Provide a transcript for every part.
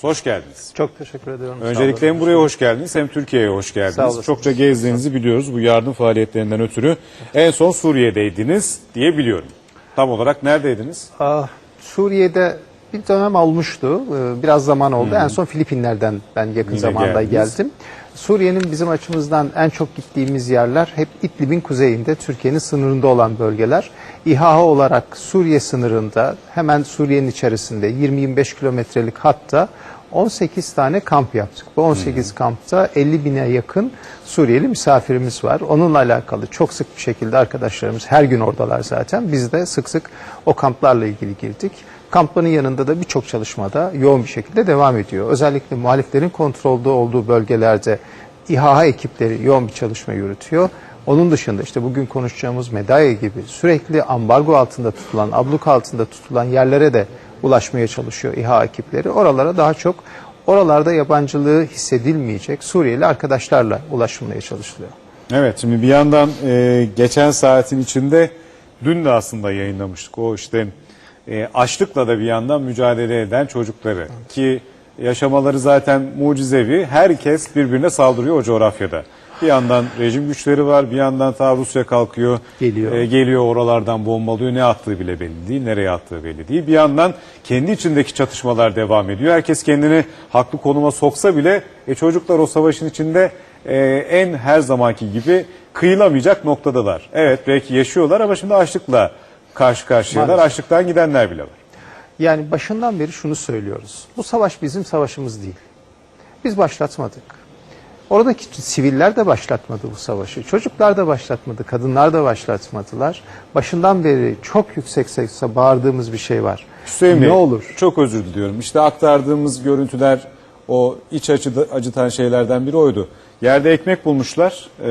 Hoş geldiniz. Çok teşekkür ediyorum. Öncelikle hem buraya hoş geldiniz hem Türkiye'ye hoş geldiniz. Çokça gezdiğinizi biliyoruz bu yardım faaliyetlerinden ötürü. En son Suriye'deydiniz diye biliyorum. Tam olarak neredeydiniz? Aa, Suriye'de bir dönem olmuştu. Ee, Biraz zaman oldu. En son Filipinler'den ben yakın Yine zamanda geldiniz. geldim. Suriye'nin bizim açımızdan en çok gittiğimiz yerler hep İdlib'in kuzeyinde, Türkiye'nin sınırında olan bölgeler. İHA olarak Suriye sınırında, hemen Suriye'nin içerisinde 20-25 kilometrelik hatta 18 tane kamp yaptık. Bu 18 kampta 50 bine yakın Suriyeli misafirimiz var. Onunla alakalı çok sık bir şekilde arkadaşlarımız her gün oradalar zaten. Biz de sık sık o kamplarla ilgili girdik. Kampların yanında da birçok çalışmada yoğun bir şekilde devam ediyor. Özellikle muhaliflerin kontrolde olduğu bölgelerde İHA ekipleri yoğun bir çalışma yürütüyor. Onun dışında işte bugün konuşacağımız Medaya gibi sürekli ambargo altında tutulan, abluk altında tutulan yerlere de ulaşmaya çalışıyor İHA ekipleri. Oralara daha çok oralarda yabancılığı hissedilmeyecek Suriyeli arkadaşlarla ulaşılmaya çalışılıyor. Evet şimdi bir yandan e, geçen saatin içinde dün de aslında yayınlamıştık. O işte e, açlıkla da bir yandan mücadele eden çocukları ki yaşamaları zaten mucizevi. Herkes birbirine saldırıyor o coğrafyada. Bir yandan rejim güçleri var, bir yandan ta Rusya kalkıyor. Geliyor. E, geliyor oralardan bombalıyor. Ne attığı bile belli değil, nereye attığı belli değil. Bir yandan kendi içindeki çatışmalar devam ediyor. Herkes kendini haklı konuma soksa bile e, çocuklar o savaşın içinde e, en her zamanki gibi kıyılamayacak noktadalar. Evet belki yaşıyorlar ama şimdi açlıkla karşı karşıyalar. Maalesef. Açlıktan gidenler bile var. Yani başından beri şunu söylüyoruz. Bu savaş bizim savaşımız değil. Biz başlatmadık. Oradaki siviller de başlatmadı bu savaşı. Çocuklar da başlatmadı, kadınlar da başlatmadılar. Başından beri çok yüksek sesle bağırdığımız bir şey var. Hüseyin Bey, ne olur? Çok özür diliyorum. İşte aktardığımız görüntüler o iç acı, acıtan şeylerden biri oydu. Yerde ekmek bulmuşlar e,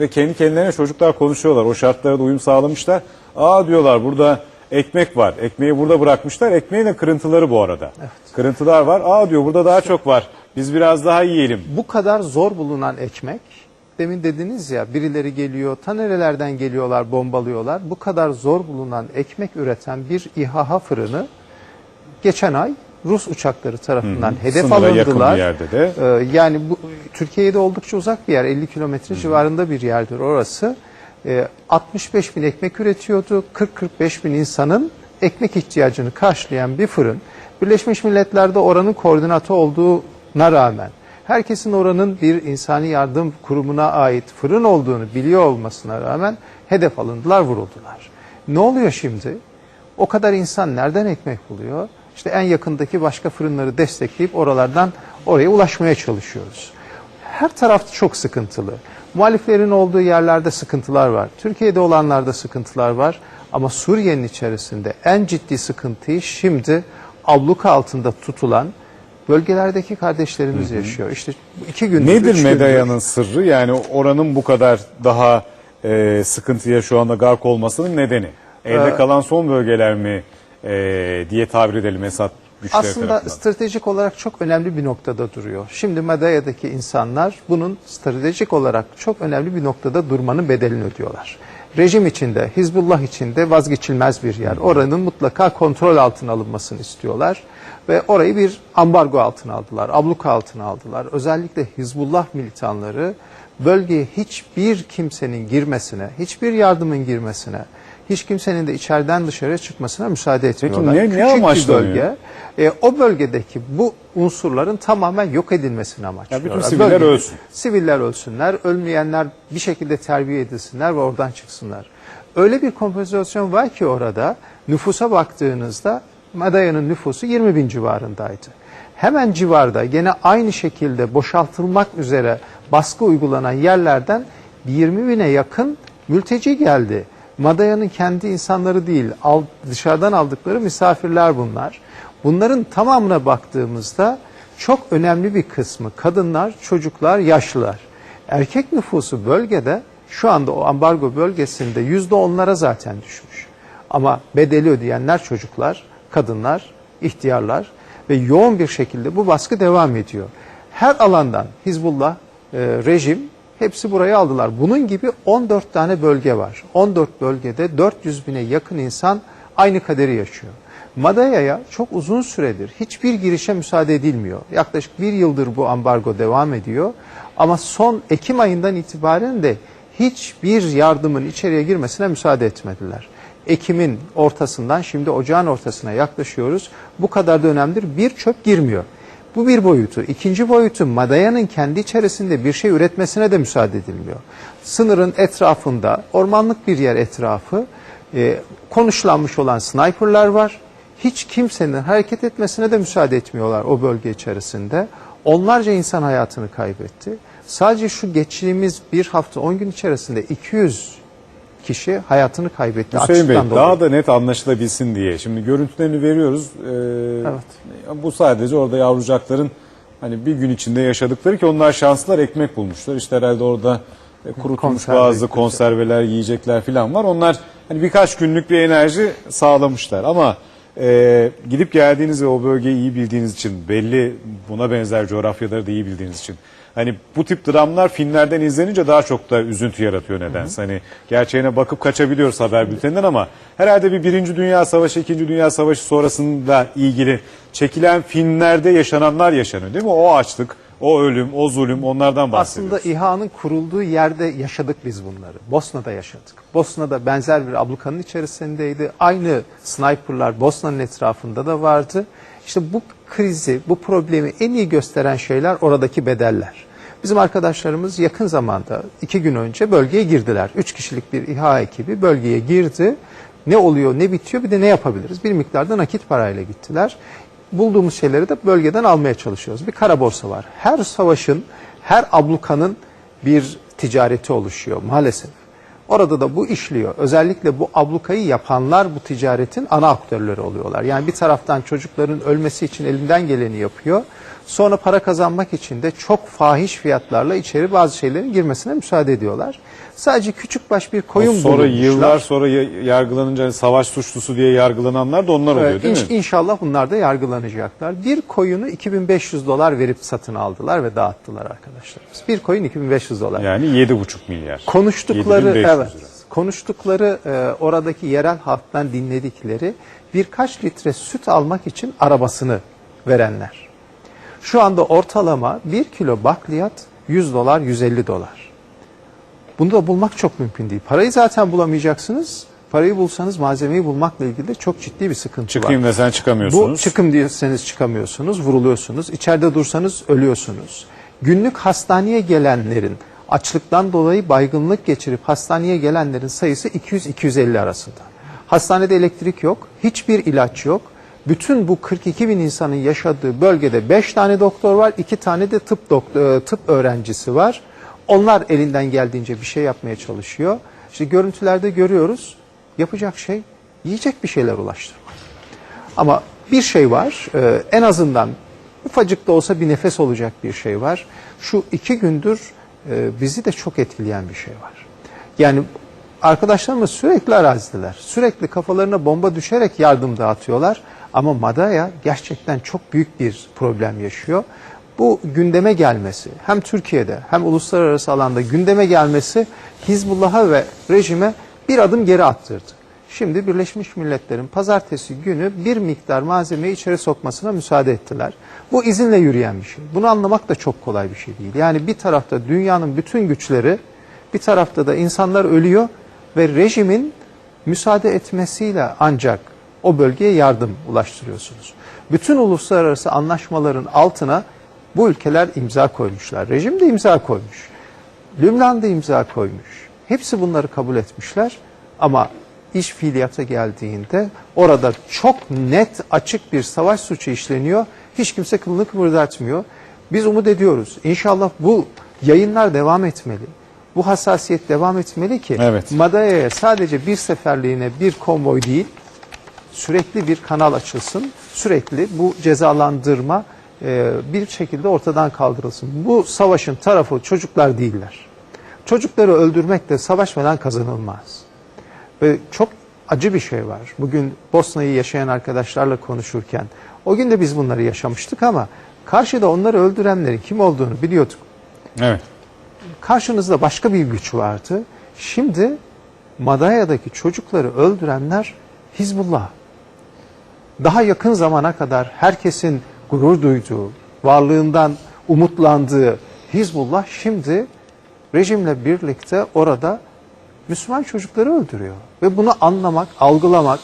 ve kendi kendilerine çocuklar konuşuyorlar. O şartlara da uyum sağlamışlar. Aa diyorlar burada ekmek var. Ekmeği burada bırakmışlar. Ekmeğin de kırıntıları bu arada. Kırıntılar var. Aa diyor burada daha çok var. Biz biraz daha yiyelim. Bu kadar zor bulunan ekmek, demin dediniz ya birileri geliyor, ta nerelerden geliyorlar, bombalıyorlar. Bu kadar zor bulunan ekmek üreten bir İHA fırını geçen ay Rus uçakları tarafından hedef Sınıra alındılar. yerde de. Ee, yani bu Türkiye'de oldukça uzak bir yer, 50 kilometre civarında bir yerdir orası. Ee, 65 bin ekmek üretiyordu, 40-45 bin insanın ekmek ihtiyacını karşılayan bir fırın. Birleşmiş Milletler'de oranın koordinatı olduğuna rağmen, herkesin oranın bir insani yardım kurumuna ait fırın olduğunu biliyor olmasına rağmen hedef alındılar, vuruldular. Ne oluyor şimdi? O kadar insan nereden ekmek buluyor? İşte en yakındaki başka fırınları destekleyip oralardan oraya ulaşmaya çalışıyoruz. Her taraf çok sıkıntılı. Muhaliflerin olduğu yerlerde sıkıntılar var. Türkiye'de olanlarda sıkıntılar var. Ama Suriye'nin içerisinde en ciddi sıkıntıyı şimdi abluka altında tutulan bölgelerdeki kardeşlerimiz yaşıyor. İşte iki gündür, üç Nedir gündür- Medayanın sırrı? Yani oranın bu kadar daha e, sıkıntıya şu anda gark olmasının nedeni. Elde Ee, kalan son bölgeler mi e, diye tabir edelim Esad güçleri Aslında tarafından? stratejik olarak çok önemli bir noktada duruyor. Şimdi Madaya'daki insanlar bunun stratejik olarak çok önemli bir noktada durmanın bedelini ödüyorlar. Rejim içinde, Hizbullah içinde vazgeçilmez bir yer. Oranın mutlaka kontrol altına alınmasını istiyorlar. Ve orayı bir ambargo altına aldılar, abluka altına aldılar. Özellikle Hizbullah militanları bölgeye hiçbir kimsenin girmesine, hiçbir yardımın girmesine, hiç kimsenin de içeriden dışarıya çıkmasına müsaade etmiyorlar. ne- ne Küçük bir amaçlanıyor? bölge, e, o bölgedeki bu unsurların tamamen yok edilmesini amaçlıyorlar. Ya bütün siviller ölsün. Siviller ölsünler, ölmeyenler bir şekilde terbiye edilsinler ve oradan çıksınlar. Öyle bir kompozisyon var ki orada nüfusa baktığınızda Madaya'nın nüfusu 20 bin civarındaydı. Hemen civarda gene aynı şekilde boşaltılmak üzere baskı uygulanan yerlerden 20 bine yakın mülteci geldi. Madaya'nın kendi insanları değil, dışarıdan aldıkları misafirler bunlar. Bunların tamamına baktığımızda çok önemli bir kısmı kadınlar, çocuklar, yaşlılar. Erkek nüfusu bölgede şu anda o ambargo bölgesinde yüzde onlara zaten düşmüş. Ama bedeli ödeyenler çocuklar, kadınlar, ihtiyarlar ve yoğun bir şekilde bu baskı devam ediyor. Her alandan Hizbullah, e, rejim hepsi buraya aldılar. Bunun gibi 14 tane bölge var. 14 bölgede 400 bine yakın insan aynı kaderi yaşıyor. Madaya'ya çok uzun süredir hiçbir girişe müsaade edilmiyor. Yaklaşık bir yıldır bu ambargo devam ediyor. Ama son Ekim ayından itibaren de hiçbir yardımın içeriye girmesine müsaade etmediler. Ekim'in ortasından şimdi ocağın ortasına yaklaşıyoruz. Bu kadar dönemdir bir çöp girmiyor. Bu bir boyutu. İkinci boyutu Madaya'nın kendi içerisinde bir şey üretmesine de müsaade edilmiyor. Sınırın etrafında ormanlık bir yer etrafı e, konuşlanmış olan sniperlar var. Hiç kimsenin hareket etmesine de müsaade etmiyorlar o bölge içerisinde. Onlarca insan hayatını kaybetti. Sadece şu geçtiğimiz bir hafta 10 gün içerisinde 200 kişi hayatını kaybetti. Hüseyin Bey dolayı. daha da net anlaşılabilsin diye. Şimdi görüntülerini veriyoruz. Ee, Bu sadece orada yavrucakların hani bir gün içinde yaşadıkları ki onlar şanslılar ekmek bulmuşlar. İşte herhalde orada e, kurutulmuş Konserve bazı konserveler, yiyecekler falan var. Onlar hani birkaç günlük bir enerji sağlamışlar. Ama e, gidip geldiğiniz ve o bölgeyi iyi bildiğiniz için belli buna benzer coğrafyaları da iyi bildiğiniz için Hani bu tip dramlar filmlerden izlenince daha çok da üzüntü yaratıyor nedense. Hani gerçeğine bakıp kaçabiliyoruz haber bülteninden ama herhalde bir Birinci Dünya Savaşı, İkinci Dünya Savaşı sonrasında ilgili çekilen filmlerde yaşananlar yaşanıyor değil mi? O açlık, o ölüm, o zulüm onlardan bahsediyoruz. Aslında İHA'nın kurulduğu yerde yaşadık biz bunları. Bosna'da yaşadık. Bosna'da benzer bir ablukanın içerisindeydi. Aynı sniperlar Bosna'nın etrafında da vardı. İşte bu krizi, bu problemi en iyi gösteren şeyler oradaki bedeller. Bizim arkadaşlarımız yakın zamanda iki gün önce bölgeye girdiler. Üç kişilik bir İHA ekibi bölgeye girdi. Ne oluyor, ne bitiyor bir de ne yapabiliriz? Bir miktarda nakit parayla gittiler. Bulduğumuz şeyleri de bölgeden almaya çalışıyoruz. Bir kara borsa var. Her savaşın, her ablukanın bir ticareti oluşuyor maalesef. Orada da bu işliyor. Özellikle bu ablukayı yapanlar bu ticaretin ana aktörleri oluyorlar. Yani bir taraftan çocukların ölmesi için elinden geleni yapıyor. Sonra para kazanmak için de çok fahiş fiyatlarla içeri bazı şeylerin girmesine müsaade ediyorlar. Sadece küçük baş bir koyun sonra bulunmuşlar. yıllar sonra ya- yargılanınca hani savaş suçlusu diye yargılananlar da onlar oluyor Evet, değil inş- mi? İnşallah bunlar da yargılanacaklar. Bir koyunu 2500 dolar verip satın aldılar ve dağıttılar arkadaşlarımız. Bir koyun 2500 dolar. Yani 7,5 milyar. Konuştukları 7500 evet. Konuştukları e, oradaki yerel halktan dinledikleri birkaç litre süt almak için arabasını verenler. Şu anda ortalama 1 kilo bakliyat 100 dolar 150 dolar. Bunu da bulmak çok mümkün değil. Parayı zaten bulamayacaksınız. Parayı bulsanız malzemeyi bulmakla ilgili de çok ciddi bir sıkıntı var. Çıkayım desen Bu çıkamıyorsunuz. çıkım diyorsanız çıkamıyorsunuz, vuruluyorsunuz. İçeride dursanız ölüyorsunuz. Günlük hastaneye gelenlerin, açlıktan dolayı baygınlık geçirip hastaneye gelenlerin sayısı 200-250 arasında. Hastanede elektrik yok, hiçbir ilaç yok. Bütün bu 42 bin insanın yaşadığı bölgede 5 tane doktor var, 2 tane de tıp, doktor, tıp öğrencisi var. Onlar elinden geldiğince bir şey yapmaya çalışıyor. İşte görüntülerde görüyoruz, yapacak şey yiyecek bir şeyler ulaştırmak. Ama bir şey var, e, en azından ufacık da olsa bir nefes olacak bir şey var. Şu iki gündür e, bizi de çok etkileyen bir şey var. Yani arkadaşlarımız sürekli arazideler. Sürekli kafalarına bomba düşerek yardım dağıtıyorlar. Ama Madaya gerçekten çok büyük bir problem yaşıyor. Bu gündeme gelmesi hem Türkiye'de hem uluslararası alanda gündeme gelmesi Hizbullah'a ve rejime bir adım geri attırdı. Şimdi Birleşmiş Milletler'in pazartesi günü bir miktar malzemeyi içeri sokmasına müsaade ettiler. Bu izinle yürüyen bir şey. Bunu anlamak da çok kolay bir şey değil. Yani bir tarafta dünyanın bütün güçleri, bir tarafta da insanlar ölüyor ve rejimin müsaade etmesiyle ancak o bölgeye yardım ulaştırıyorsunuz. Bütün uluslararası anlaşmaların altına bu ülkeler imza koymuşlar. Rejim de imza koymuş. Lübnan da imza koymuş. Hepsi bunları kabul etmişler ama iş fiiliyata geldiğinde orada çok net açık bir savaş suçu işleniyor. Hiç kimse kılını kıpırdatmıyor. Biz umut ediyoruz. İnşallah bu yayınlar devam etmeli. Bu hassasiyet devam etmeli ki Evet. Madaya'ya sadece bir seferliğine bir konvoy değil, sürekli bir kanal açılsın. Sürekli bu cezalandırma e, bir şekilde ortadan kaldırılsın. Bu savaşın tarafı çocuklar değiller. Çocukları öldürmek de savaşmadan kazanılmaz. Ve çok acı bir şey var. Bugün Bosna'yı yaşayan arkadaşlarla konuşurken o gün de biz bunları yaşamıştık ama karşıda onları öldürenlerin kim olduğunu biliyorduk. Evet. Karşınızda başka bir güç vardı. Şimdi Madaya'daki çocukları öldürenler Hizbullah. daha yakın zamana kadar herkesin gurur duyduğu, varlığından umutlandığı Hizbullah şimdi rejimle birlikte orada Müslüman çocukları öldürüyor. Ve bunu anlamak, algılamak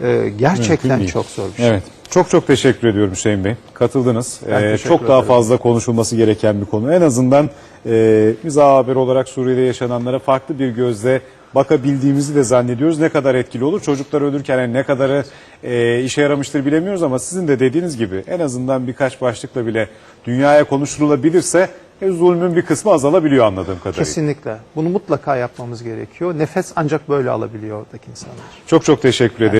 e, gerçekten çok zor bir şey. Evet. Çok çok teşekkür ediyorum Hüseyin Bey. Katıldınız. Ben Ee, teşekkür çok daha ederim. fazla konuşulması gereken bir konu. En azından e, biz A Haber olarak Suriye'de yaşananlara farklı bir gözle bakabildiğimizi de zannediyoruz. Ne kadar etkili olur? Çocuklar ölürken yani ne kadarı e, işe yaramıştır bilemiyoruz ama sizin de dediğiniz gibi en azından birkaç başlıkla bile dünyaya konuşulabilirse e, zulmün bir kısmı azalabiliyor anladığım kadarıyla. Kesinlikle. Bunu mutlaka yapmamız gerekiyor. Nefes ancak böyle alabiliyor oradaki insanlar. Çok çok teşekkür ederim.